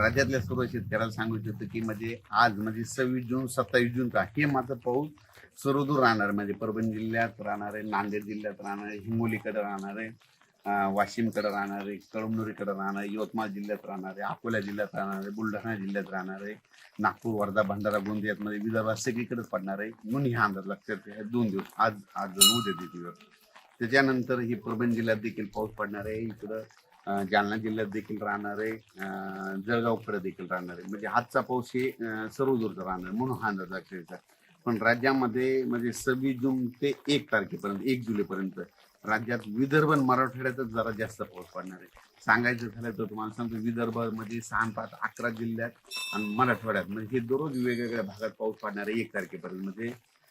राज्यातल्या सर्व शेतकऱ्याला सांगू इच्छितो की म्हणजे आज म्हणजे सव्वीस जून सत्तावीस जून का हे मात्र पाऊस सर्वदूर राहणार. म्हणजे परभणी जिल्ह्यात राहणार आहे नांदेड जिल्ह्यात राहणार आहे हिंगोलीकडे राहणार आहे वाशिमकडे राहणार आहे कळमनुरीकडे राहणार आहे यवतमाळ जिल्ह्यात राहणार आहे अकोला जिल्ह्यात राहणार आहे बुलढाणा जिल्ह्यात राहणार आहे नागपूर वर्धा भंडारा गोंदियात मध्ये विदर्भात सगळीकडेच पडणार आहे. म्हणून ह्या अंदाज लक्षात दोन दिवस आज आज जण उद्या दिवस. त्याच्यानंतर ही परभणी जिल्ह्यात देखील पाऊस पडणार आहे. इकडं जालना जिल्ह्यात देखील राहणार आहे. जळगावकडे देखील राहणार आहे. म्हणजे आजचा पाऊस हे अं, सर्व दूरचा राहणार आहे. म्हणून हा अंदाज लक्षात पण राज्यामध्ये म्हणजे सव्वीस जून ते एक तारखेपर्यंत एक जुलैपर्यंत राज्यात विदर्भ आणि मराठवाड्यातच जरा जास्त पाऊस पडणार आहे. सांगायचं झालं तर तुम्हाला सांगतो विदर्भामध्ये सहा पाच अकरा जिल्ह्यात आणि मराठवाड्यात. म्हणजे हे दररोज वेगवेगळ्या भागात पाऊस पडणार आहे एक तारखेपर्यंत. म्हणजे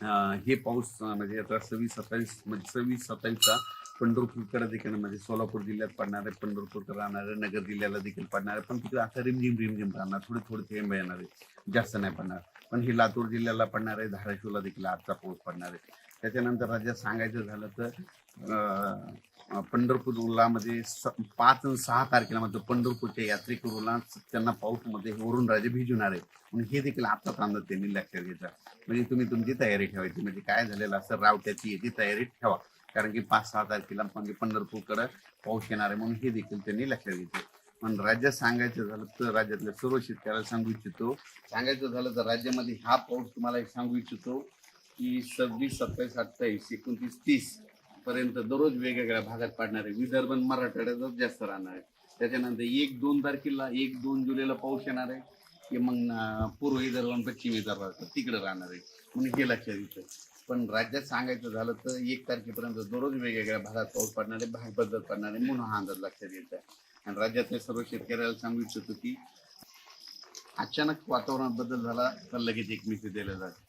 हे पाऊस म्हणजे आता सव्वीस सत्तावीस म्हणजे सव्वीस सत्तावीसचा पंढरपूरकडे देखील म्हणजे सोलापूर जिल्ह्यात पडणार आहे पंढरपूरकडे राहणार आहे नगर जिल्ह्याला देखील पडणार आहे पण तिकडे आता रिमझिम रिमझिम राहणार थोडे थोडे थेंब येणार आहे. जास्त नाही पडणार. पण हे लातूर जिल्ह्याला पडणार आहे धाराशिवला देखील आजचा पाऊस पडणार आहे. त्याच्यानंतर राज्यात सांगायचं झालं तर पंढरपूर पंढरपूरला स- पाच आणि सहा तारखेला म्हणजे पंढरपूरच्या यात्रेकरूला त्यांना पाऊसमध्ये वरून राजे भिजवणार आहे म्हणून हे देखील आत्ताच अंदाज त्यांनी लक्षात घ्यायचा म्हणजे तुम्ही तुमची तयारी ठेवायची. म्हणजे काय झालेलं असं रावट्याची याची तयारी ठेवा. कारण की पाच सहा तारखेला म्हणजे पंढरपूरकडे पाऊस येणार आहे म्हणून हे देखील त्यांनी लक्षात घ्यायचं पण राज्यात सांगायचं झालं तर राज्यातल्या सर्व शेतकऱ्याला सांगू इच्छितो. सांगायचं झालं तर राज्यामध्ये हा पाऊस तुम्हाला एक सांगू इच्छितो की सव्वीस सत्तावीस अठ्ठावीस एकोणतीस तीस पर्यंत दररोज वेगवेगळ्या भागात पाडणार आहे विदर्भ मराठवाड्यातच जास्त राहणार आहे त्याच्यानंतर एक दोन तारखेला एक दोन जुलैला पाऊस येणार आहे. की मग पूर्व विदर्भ आणि पश्चिम विदर्भात तिकडे राहणार आहे. म्हणून हे लक्षात येतं पण राज्यात सांगायचं झालं तर एक तारखेपर्यंत दररोज वेगवेगळ्या भागात पाऊस पडणार आहे भाग बदल पडणार आहे म्हणून हा अंदाज लक्षात येत आहे आणि राज्यातल्या सर्व शेतकऱ्याला सांगू इच्छितो की अचानक वातावरणात बदल झाला तर लगेच एक मेसेज दिला जातो